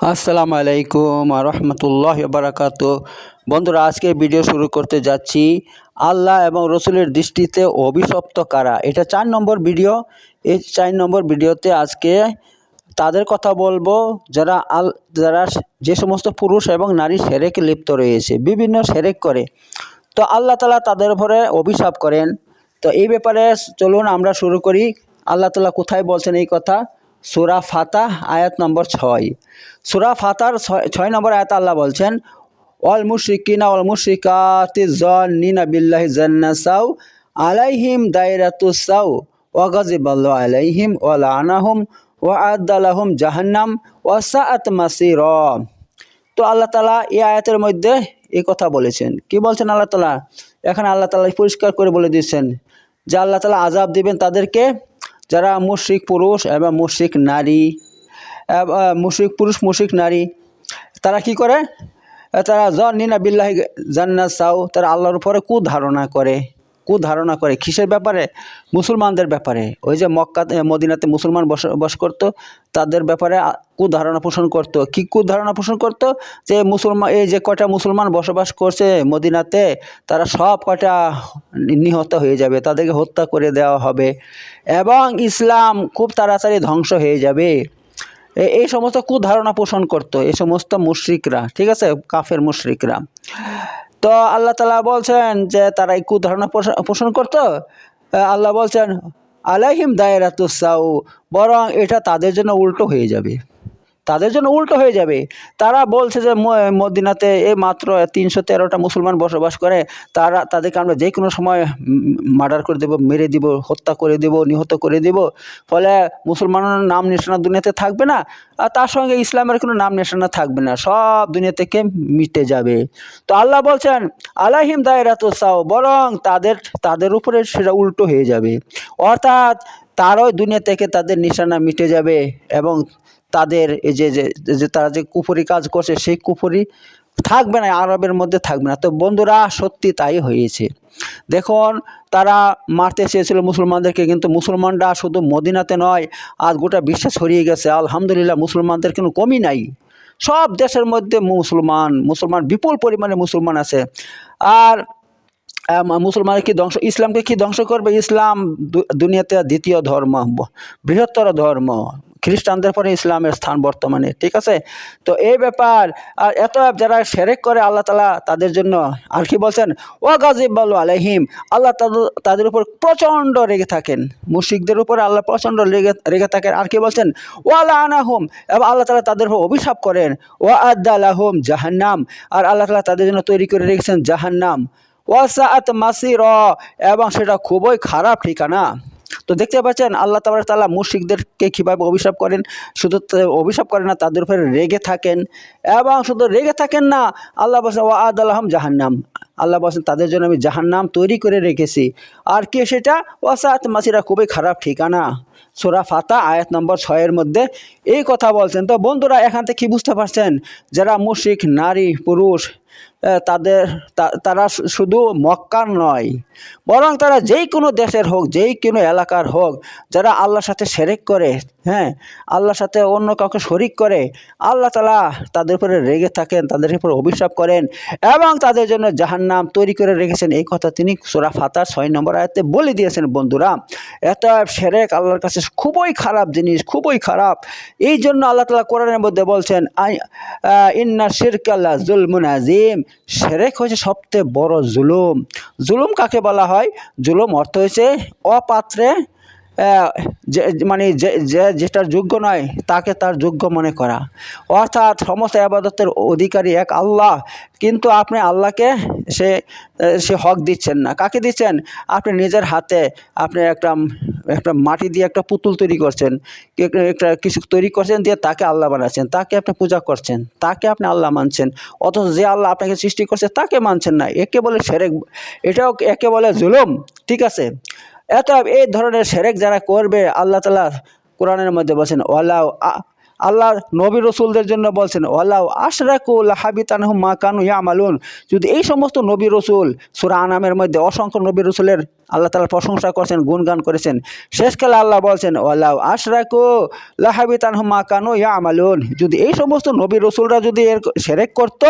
আসসালামু আলাইকুম রহমতুল্লাহ বারাকাত বন্ধুরা, আজকে ভিডিও শুরু করতে যাচ্ছি আল্লাহ এবং রসুলের দৃষ্টিতে অভিশপ্ত কারা? এটা চার নম্বর ভিডিও এই চার নম্বর ভিডিওতে আজকে তাদের কথা বলব। যারা আল, যারা যে সমস্ত পুরুষ এবং নারী সেরেকে লিপ্ত রয়েছে, বিভিন্ন সেরেক করে। তো আল্লাহ তালা তাদের উপরে অভিশাপ করেন। তো এই ব্যাপারে চলুন আমরা শুরু করি। আল্লাহ তালা কোথায় বলছেন এই কথা? সুরা ফাতাহ, আয়াত নম্বর ছয়। সুরা ফাতার ছয় নম্বর আয়াত আল্লাহ বলছেন অল মুশরিকিনা অল মুশরিকাতি জন্নিনা বিল্লাহি জান্নাসাউ আলাইহিম দায়রাতুসাউ ওয়াগাজিবাল্লাহু আলাইহিম ওয়া লানাহুম ওয়া আদালাহুম জাহান্নাম সাআত মাসির। তো আল্লাহ তালা এই আয়াতের মধ্যে এই কথা বলেছেন। কি বলছেন আল্লাহ তালা এখানে আল্লাহ তালা পরিষ্কার করে বলে দিয়েছেন যে আল্লাহ তালা আজাব দিবেন তাদেরকে যারা মুশ্রিক পুরুষ এবং মুশ্রিক নারী মুশ্রিক পুরুষ, মুশ্রিক নারী, তারা কি করে? তারা জনিনা বিল্লাহি জান্না সাউ তারা আল্লাহর উপরে কুধারণা করে। কুধারণা করে। কিসের ব্যাপারে? মুসলমানদের ব্যাপারে। ওই যে মক্কা মদিনাতে মুসলমান বসবাস করত, তাদের ব্যাপারে কুধারণা পোষণ করত। কি কুধারণা পোষণ করত? যে মুসলমান এই যে কটা মুসলমান বসবাস করছে মদিনাতে, তারা সব কটা নিহত হয়ে যাবে, তাদেরকে হত্যা করে দেওয়া হবে। এবং ইসলাম খুব তাড়াতাড়ি ধ্বংস হয়ে যাবে। এই সমস্ত কুধারণা পোষণ করত, এই সমস্ত মুশরিকরা, ঠিক আছে? কাফের মুশরিকরা। তো আল্লাহ তালা বলছেন যে তারা এই কুধারণা পোষ- পোষণ করত। আল্লাহ বলছেন, আলাইহিম দায়রাতুসাউ বরং এটা তাদের জন্য উল্টো হয়ে যাবে। তাদের জন্য উল্টো হয়ে যাবে। তারা বলছে যে মদিনাতে এই মাত্র তিনশো তেরোটা মুসলমান বসবাস করে। তারা, তাদেরকে আমরা যে কোনো সময় মার্ডার করে দেব, মেরে দিব, হত্যা করে দেব, নিহত করে দেব। ফলে মুসলমানের নাম নিশানা দুনিয়াতে থাকবে না। আর তার সঙ্গে ইসলামের কোনো নাম নিশানা থাকবে না। সব দুনিয়া থেকে মিটে যাবে। তো আল্লাহ বলছেন আলাহিম দায়রাতুসাও বরং তাদের তাদের উপরে সেটা উল্টো হয়ে যাবে। অর্থাৎ তারও দুনিয়া থেকে তাদের নিশানা মিটে যাবে এবং তাদের এই যে যে তারা যে কুফরি কাজ করছে, সেই কুফরি থাকবে না, আরবের মধ্যে থাকবে না। তো বন্ধুরা, সত্যি তাই হয়েছে। দেখুন, তারা মারতে চেয়েছিল মুসলমানদেরকে, কিন্তু মুসলমানরা শুধু মদিনাতে নয়, আজ গোটা বিশ্বে ছড়িয়ে গেছে। আলহামদুলিল্লাহ, মুসলমানদের কোনো কমই নাই। সব দেশের মধ্যে মুসলমান মুসলমান, বিপুল পরিমাণে মুসলমান আছে। আর মুসলমানের কি ধ্বংস, ইসলামকে কি ধ্বংস করবে? ইসলাম দুনিয়াতে দ্বিতীয় ধর্ম, বৃহত্তর ধর্ম। খ্রিস্টানদের পরে ইসলামের স্থান বর্তমানে, ঠিক আছে? তো এই ব্যাপার, আর এত যারা সেরেক করে আল্লাহ তালা তাদের জন্য, আর কি বলছেন? ও গাজিব বলো আলহিম আল্লাহ তাদের উপর প্রচণ্ড রেগে থাকেন। মুশিকদের উপর আল্লাহ প্রচণ্ড রেগে রেগে থাকেন। আর কি বলছেন? ও আল্লাহ আনাহুম এবং আল্লাহ তালা তাদের উপর অভিশাপ করেন। ও আদালাহুম জাহান্নাম, আর আল্লাহ তালা তাদের জন্য তৈরি করে রেখেছেন জাহান্নাম। ওয়াসাআত মাসির, এবং সেটা খুবই খারাপ ঠিকানা। তো দেখতে পাচ্ছেন, আল্লাহ তাবার তালা মুশিকদেরকে কীভাবে অভিশাপ করেন? শুধু অভিশাপ করেন না, তাদের উপরে রেগে থাকেন। এবং শুধু রেগে থাকেন না, আল্লাহ বলছেন ওয়া আদ আলহাম জাহান্নাম। আল্লাহ বলছেন, তাদের জন্য আমি জাহান্নাম তৈরি করে রেখেছি। আর কে সেটা? ওয়াসাআত মাসিরা খুবই খারাপ ঠিকানা। সোরা ফাতা, আয়াত নম্বর ছয়ের মধ্যে এই কথা বলছেন। তো বন্ধুরা, এখান থেকে কী বুঝতে পারছেন? যারা মুশিক নারী, পুরুষ তাদের তারা শুধু মক্কার নয়, বরং তারা যেই কোনো দেশের হোক, যেই কোনো এলাকার হোক, যারা আল্লাহর সাথে সেরেক করে হ্যাঁ আল্লাহর সাথে অন্য কাউকে শরিক করে, আল্লাহ তালা তাদের উপরে রেগে থাকেন, তাদের উপরে অভিশাপ করেন এবং তাদের জন্য জাহান্নাম তৈরি করে রেখেছেন। এই কথা তিনি সোরা ফাতার ছয় নম্বর আয়তে বলে দিয়েছেন, বন্ধুরা। এত সেরেক আল্লাহর কাছে খুবই খারাপ জিনিস, খুবই খারাপ। এই জন্য আল্লাহ তালা কোরআনের মধ্যে বলছেন ইন্না শিরকাল্লা জুলমুন আজিম সেরেক হয়েছে সবচেয়ে বড় জুলুম। জুলুম কাকে বলা হয়? জুলুম অর্থ হয়েছে অপাত্রে যে মানে যে, যে- যেটার যোগ্য নয়, তাকে তার যোগ্য মনে করা। অর্থাৎ সমস্ত আবাদতের অধিকারী এক আল্লাহ, কিন্তু আপনি আল্লাহকে সে সে হক দিচ্ছেন না। কাকে দিচ্ছেন? আপনি নিজের হাতে আপনি একটা একটা মাটি দিয়ে একটা পুতুল তৈরি করছেন একটা কিছু তৈরি করছেন দিয়ে তাকে আল্লাহ বানাচ্ছেন, তাকে আপনি পূজা করছেন, তাকে আপনি আল্লাহ মানছেন, অথচ যে আল্লাহ আপনাকে সৃষ্টি করছে তাকে মানছেন না। একে বলে সেরেক, এটাও একে বলে জুলুম, ঠিক আছে? এত এই ধরনের সেরেক যারা করবে আল্লাহ তালা কোরআনের মধ্যে বলছেন ওয়ালাউ আল্লাহ নবী রসুলদের জন্য বলছেন, ওয়ালাউ আশরাকুল হাবিতানহু মা কানু ইয়ামালুন। যদি এই সমস্ত নবী রসুল, সুরা আনামের মধ্যে অসংখ্য নবী রসুলের আল্লাহ তালা প্রশংসা করছেন, গুণগান করেছেন শেষকালে আল্লাহ বলছেন ওয়াল্লাহ আশরাকু লাহাবিতান হুমা কানু ইয়া আমালুন যদি এই সমস্ত নবী রসুলরা যদি এর সেরেক করত,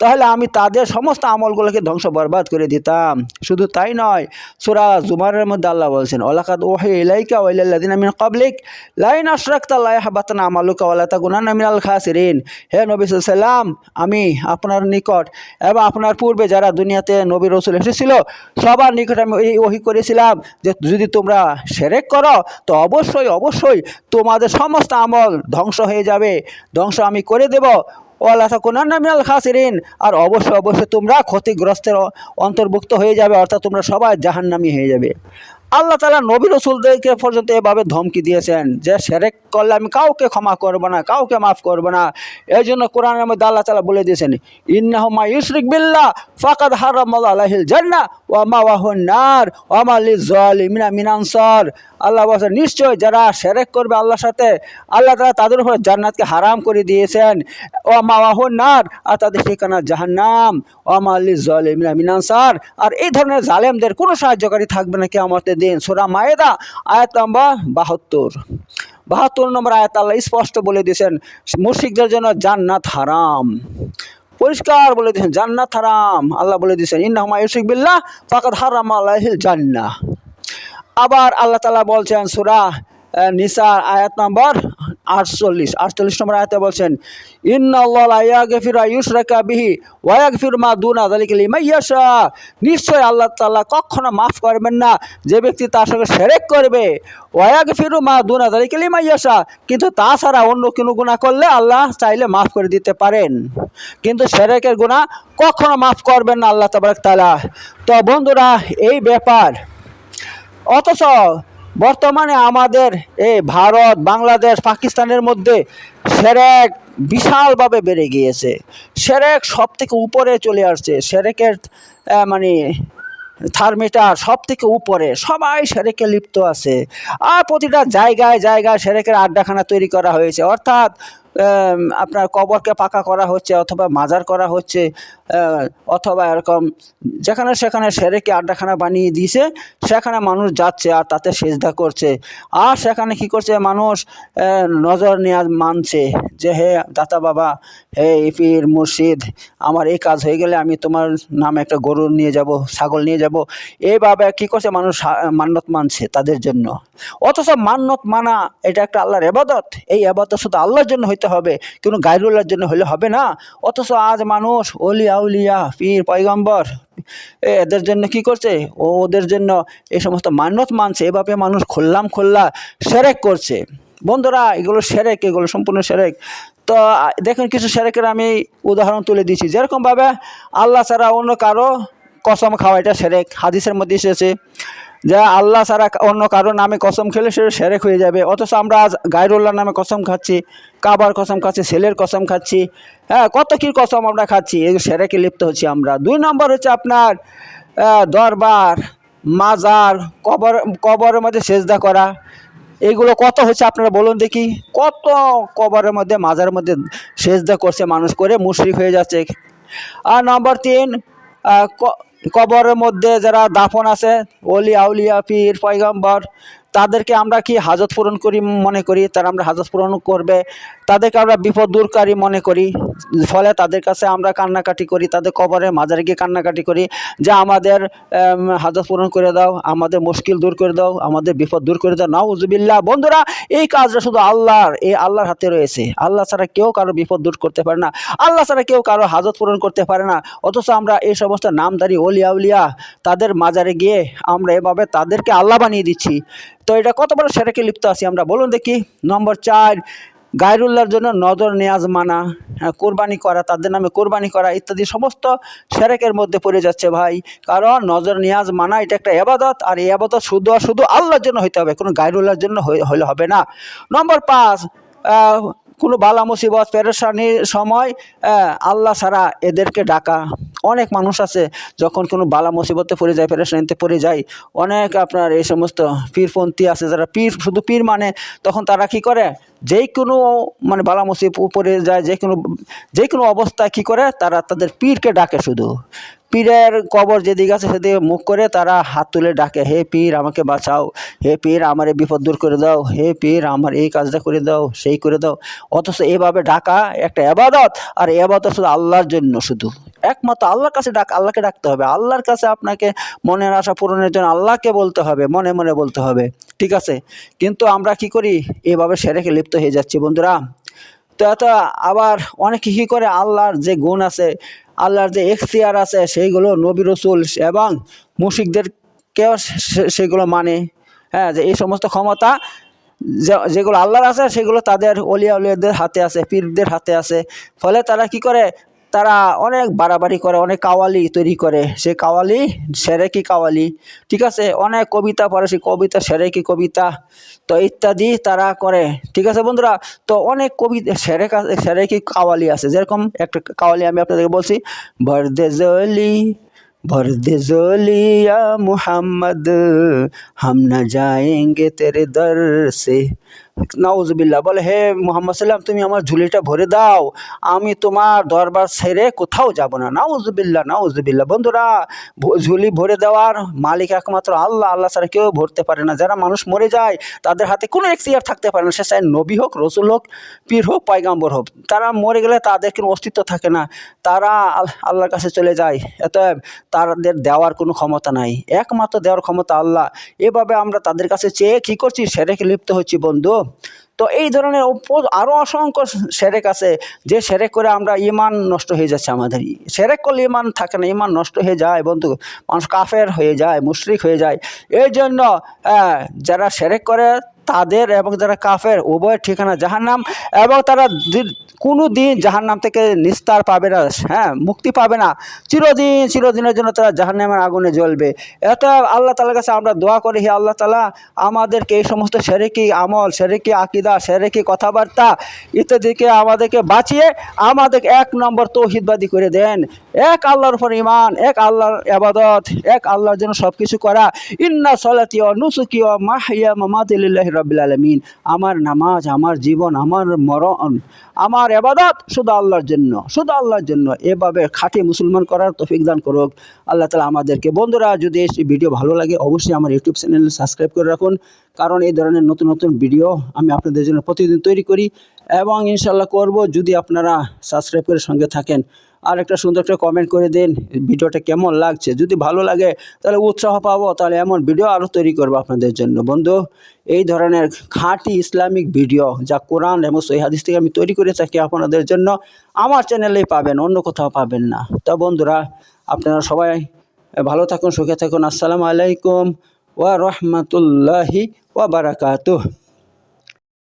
তাহলে আমি তাদের সমস্ত আমলগুলোকে ধ্বংস বরবাদ করে দিতাম। শুধু তাই নয়, সুরা জুমারের মধ্যে আল্লাহ বলছেন ওলাকাত ওহে ইলাইকা ওয়াইলাল্লাদিন আমিন কাবলিক লাইন আশরাকতা লাই হাবাতান আমালুকা ওয়ালাতা গুনান আমিনাল খাসিরিন। হে নবী সাল্লাম আমি আপনার নিকট এবং আপনার পূর্বে যারা দুনিয়াতে নবী রসুল এসেছিল, সবার নিকট আমি এই ওহি করেছিলাম যে যদি তোমরা সেরেক করো, তো অবশ্যই অবশ্যই তোমাদের সমস্ত আমল ধ্বংস হয়ে যাবে। ধ্বংস আমি করে দেব। ওয়ালা তাকুনান্না মিনাল খাসিরিন, আর অবশ্যই অবশ্যই তোমরা ক্ষতিগ্রস্তের অন্তর্ভুক্ত হয়ে যাবে, অর্থাৎ তোমরা সবাই জাহান্নামী হয়ে যাবে। আল্লাহ তালা নবী রসুলদেরকে পর্যন্ত এভাবে ধমকি দিয়েছেন যে, সেরেক করলে আমি কাউকে ক্ষমা করব না, কাউকে মাফ করব না। এই জন্য কোরআনের মধ্যে আল্লাহ তালা বলে দিয়েছেন ইন্নাহুমা ইউশরিক বিল্লাহ, ফাকাদ হারামাল আলাহিল জান্নাহ, ওয়া মাওয়াহুন নার, ওয়া মা লিজালিমিনা মিন আনসার। আল্লাহ বলছেন, নিশ্চয় যারা সেরেক করবে আল্লাহর সাথে, আল্লাহ তালা তাদের উপরে জান্নাতকে হারাম করে দিয়েছেন। ও মাওয়াহুন নার, আর তাদের ঠিকানা জাহান্নাম। ও মা লিজালিমিনা মিন আনসার। আর এই ধরনের জালেমদের কোনো সাহায্যকারী থাকবে না কিয়ামতের দিন। সোরা মায়েদা, আয়াত নম্বর বাহাত্তর। বাহাত্তর নম্বর আয়াত আল্লাহ স্পষ্ট বলে দিয়েছেন মুর্শিকদের জন্য জান্নাত হারাম। পরিষ্কার বলে দিয়েছেন, জান্নাত হারাম। আল্লাহ বলে দিয়েছেন, ইন্নাহমা ইউসিক বিল্লাহ ফাকাত হারাম আল্লাহ জান্না আবার আল্লাহ তালা বলছেন, সুরা নিসার আয়াত নম্বর আটচল্লিশ আটচল্লিশ নম্বর আয়াতে বলছেন ইন্নআল্লাহিরা বিহি ওয়াগফির মা দুনা দালিকে লিমাইয়াশা নিশ্চয় আল্লাহ তাআলা কখনো মাফ করবেন না, যে ব্যক্তি তার সঙ্গে সেরেক করবে। ওয়াগফিরু মা দুনা দালিকে লিমাইয়াশা কিন্তু তাছাড়া অন্য কোনো গুনাহ করলে আল্লাহ চাইলে মাফ করে দিতে পারেন। কিন্তু সেরেকের গুনাহ কখনো মাফ করবেন না আল্লাহ তাবারক তাআলা। তো বন্ধুরা, এই ব্যাপার। অথচ বর্তমানে আমাদের এই ভারত, বাংলাদেশ, পাকিস্তানের মধ্যে সেরেক বিশালভাবে বেড়ে গিয়েছে। সেরেক সব থেকে উপরে চলে আসছে। সেরেকের মানে থার্মিটার সব থেকে উপরে। সবাই সেরেকে লিপ্ত আছে। আর প্রতিটা জায়গায় জায়গায় সেরেকের আড্ডাখানা তৈরি করা হয়েছে। অর্থাৎ আপনার কবরকে পাকা করা হচ্ছে অথবা মাজার করা হচ্ছে অথবা এরকম যেখানে সেখানে সেরেকে আড্ডাখানা বানিয়ে দিয়েছে, সেখানে মানুষ যাচ্ছে আর তাতে সেজদা করছে। আর সেখানে কি করছে মানুষ? নজর নেওয়ার মানছে যে, হে দাতা বাবা, হে পীর মুর্শিদ, আমার এই কাজ হয়ে গেলে আমি তোমার নামে একটা গরু নিয়ে যাব, ছাগল নিয়ে যাব। এইভাবে কি করছে মানুষ? মান্যত মানছে তাদের জন্য। অথচ মান্যত মানা এটা একটা আল্লাহর এবাদত। এই এবাদত শুধু আল্লাহর জন্য হইতে হবে। কোনো গাইরুল্লাহর জন্য হলে হবে না। অথচ আজ মানুষ অলি আউলিয়া, পীর, পয়গম্বর এদের জন্য কি করছে? ও ওদের জন্য এই সমস্ত মান্যত মানছে। এভাবে মানুষ খুললাম খুল্লা সেরেক করছে। বন্ধুরা, এগুলো সেরেক, এগুলো সম্পূর্ণ সেরেক। তো, দেখুন কিছু সেরেকের আমি উদাহরণ তুলে দিচ্ছি। যেরকমভাবে আল্লাহ ছাড়া অন্য কারও কসম খাওয়া এটা সেরেক। হাদিসের মধ্যে এসেছে যে আল্লাহ ছাড়া অন্য কারও নামে কসম খেলে সে সেরেক হয়ে যাবে। অথচ আমরা আজ গায়রুল্লাহ নামে কসম খাচ্ছি, কাবার কসম খাচ্ছি, ছেলের কসম খাচ্ছি হ্যাঁ কত কী কসম আমরা খাচ্ছি, এই সেরেকে লিপ্ত হচ্ছি আমরা। দুই নম্বর হচ্ছে আপনার দরবার, মাজার, কবর, কবরের মধ্যে সেজদা করা। এইগুলো কত হচ্ছে আপনারা বলুন দেখি। কত কবরের মধ্যে মাজারের মধ্যে সেজদা করছে মানুষ করে, মুশরিক হয়ে যাচ্ছে। আর নম্বর তিন কবরের মধ্যে যারা দাফন আছে অলি আউলিয়া পীর পয়গম্বর তাদেরকে আমরা কি হাজত পূরণ করি মনে করি? তারা আমরা হাজত পূরণ করবে। তাদেরকে আমরা বিপদ দূরকারী মনে করি। ফলে তাদের কাছে আমরা কান্নাকাটি করি তাদের কবরে মাজারে গিয়ে কান্নাকাটি করি। যে আমাদের আম, হাজত পূরণ করে দাও আমাদের মুশকিল দূর করে দাও আমাদের বিপদ দূর করে দাও। নাউজুবিল্লাহ। বন্ধুরা এই কাজটা শুধু আল্লাহর এই আল্লাহর হাতে রয়েছে। আল্লাহ ছাড়া কেউ কারও বিপদ দূর করতে পারে না। আল্লাহ ছাড়া কেউ কারও হাজত পূরণ করতে পারে না। অথচ আমরা এই সমস্ত নামদারি অলিয়া উলিয়া তাদের মাজারে গিয়ে আমরা এভাবে তাদেরকে আল্লাহ বানিয়ে দিচ্ছি। তো এটা কত বড় সেরেকে লিপ্ত আছি আমরা? বলুন দেখি। নম্বর চার গায়রুল্লার জন্য নজর নেয়াজ মানা। হ্যাঁ, কোরবানি করা তাদের নামে কোরবানি করা ইত্যাদি সমস্ত সেরেকের মধ্যে পড়ে যাচ্ছে ভাই। কারণ নজর নেয়াজ মানা এটা একটা এবাদত আর এই আবাদত শুধু আর শুধু আল্লাহর জন্য হইতে হবে কোনো গায়রুল্লার জন্য হলে হবে না। নম্বর পাঁচ কোনো বালা মুসিবত, পেরেশানির সময় আল্লাহ ছাড়া এদেরকে ডাকা। অনেক মানুষ আছে, যখন কোনো বালা মুসিবতে পড়ে যায়, পেরেশানিতে পড়ে যায়, অনেক আপনার এই সমস্ত পীরপন্থী আছে, যারা পীর, শুধু পীর মানে তখন তারা কি করে? যেই কোনো মানে বালা মুসিব পড়ে যায় যে কোনো যে কোনো অবস্থায় কী করে? তারা তাদের পীরকে ডাকে শুধু। পীরের কবর যেদিকে আছে সেদিকে মুখ করে তারা হাত তুলে ডাকে, হে পীর, আমাকে বাঁচাও। হে পীর, আমার এই বিপদ দূর করে দাও। হে পীর, আমার এই কাজটা করে দাও, সেই করে দাও। অথচ এভাবে ডাকা একটা এবাদত আর এবাদত শুধু আল্লাহর জন্য শুধু। একমাত্র আল্লাহর কাছে ডাক, আল্লাহকে ডাকতে হবে। আল্লাহর কাছে আপনাকে মনের আশা পূরণের জন্য আল্লাহকে বলতে হবে, মনে মনে বলতে হবে। ঠিক আছে? কিন্তু আমরা কি করি? এভাবে সেরেকে লিপ্ত হয়ে যাচ্ছি, বন্ধুরা। তো এত আবার অনেকে কী করে? আল্লাহর যে গুণ আছে, আল্লাহর যে এখতিয়ার আছে, সেইগুলো নবী রসুল এবং মুশিকদেরকেও সেগুলো মানে। হ্যাঁ যে এই সমস্ত ক্ষমতা যেগুলো আল্লাহর আছে, সেগুলো তাদের অলিয়া উলিয়াদের হাতে আছে, পীরদের হাতে আছে। ফলে তারা কি করে? তারা অনেক বাড়াবাড়ি করে, অনেক কাওয়ালি তৈরি করে। সে কাওয়ালি সেরেকি কাওয়ালি? ঠিক আছে, অনেক কবিতা পড়ে সেই কবিতা সেরেকি কবিতা? তো ইত্যাদি তারা করে। ঠিক আছে বন্ধুরা, তো অনেক কবিতা সেরেক সেরেকি কাওয়ালি আছে? যেরকম একটা কাওয়ালি আমি আপনাদেরকে বলছি ভরদে জলি মুহাম্মদ, হাম না যায়েঙ্গে তেরে দর সে নাউজবিল্লা বলে, হে মোহাম্মদ সাল্লাম, তুমি আমার ঝুলিটা ভরে দাও। আমি তোমার দরবার সেরে কোথাও যাব না। নাউজবিল্লা নাউজবিল্লা বন্ধুরা ঝুলি ভরে দেওয়ার মালিক একমাত্র আল্লাহ। আল্লাহ ছাড়া কেউ ভরতে পারে না। যারা মানুষ মরে যায়, তাদের হাতে কোনো এক্সিয়ার থাকতে পারে না। সে চাই নবী হোক, রসুল হোক, পীর হোক, পায়গাম্বর হোক। তারা মরে গেলে তাদের কোনো অস্তিত্ব থাকে না। তারা আল- আল্লাহর কাছে চলে যায়। এতএব তাদের দেওয়ার কোনো ক্ষমতা নাই। একমাত্র দেওয়ার ক্ষমতা আল্লাহ। এভাবে আমরা তাদের কাছে চেয়ে কী করছি? সেরেকে লিপ্ত হচ্ছি, বন্ধু। তো এই ধরনের আরও অসংখ্য সেরেক আছে যে সেরেক করে আমরা ইমান নষ্ট হয়ে যাচ্ছে আমাদের। সেরেক করলে ইমান থাকে না, ইমান নষ্ট হয়ে যায় বন্ধু। মানুষ কাফের হয়ে যায়, মুশরিক হয়ে যায়। এই জন্য যারা সেরেক করে তাদের এবং যারা কাফের, উভয়ের ঠিকানা জাহান্নাম এবং তারা কোনো দিন জাহান্নাম থেকে নিস্তার পাবে না হ্যাঁ মুক্তি পাবে না। চিরদিন, চিরদিনের জন্য তারা জাহান্নামের আগুনে জ্বলবে। এত আল্লাহ তালার কাছে আমরা দোয়া করি, হে আল্লাহ তালা আমাদেরকে এই সমস্ত সেরেকি আমল, সেরেকি আকিদা, সেরেকি কথাবার্তা ইত্যাদিকে আমাদেরকে বাঁচিয়ে আমাদের এক নম্বর তৌহিদবাদী করে দেন। এক আল্লাহর উপর ইমান এক আল্লাহর আবাদত এক আল্লাহর জন্য সব কিছু করা। ইন্না সলাতি ও নুসুকি ও মাহিয়া মামাদিল্লাহ রবিল আলমিন। আমার নামাজ, আমার জীবন, আমার মরণ, আমার এবাদত শুধু আল্লাহর জন্য, শুধু আল্লাহর জন্য। এভাবে খাঁটি মুসলমান করার তৌফিক দান করুক। আল্লাহ তালা আমাদেরকে, বন্ধুরা, যদি এই ভিডিও ভালো লাগে, অবশ্যই আমার ইউটিউব চ্যানেল সাবস্ক্রাইব করে রাখুন। কারণ এই ধরনের নতুন নতুন ভিডিও আমি আপনাদের জন্য প্রতিদিন তৈরি করি এবং ইনশাল্লাহ করব। যদি আপনারা সাবস্ক্রাইব করে সঙ্গে থাকেন আর একটা সুন্দর একটা কমেন্ট করে দিন, ভিডিওটা কেমন লাগছে? যদি ভালো লাগে, তাহলে উৎসাহ পাবো, তাহলে এমন ভিডিও আরও তৈরি করব আপনাদের জন্য। বন্ধু, এই ধরনের খাঁটি ইসলামিক ভিডিও যা কোরআন এবং সহি হাদিস থেকে আমি তৈরি করে থাকি আপনাদের জন্য আমার চ্যানেলেই পাবেন, অন্য কোথাও পাবেন না। তা বন্ধুরা, আপনারা সবাই ভালো থাকুন, সুখে থাকুন। আসসালামু আলাইকুম ওয়া রহমতুল্লাহি ওয়া বারাকাতুহ।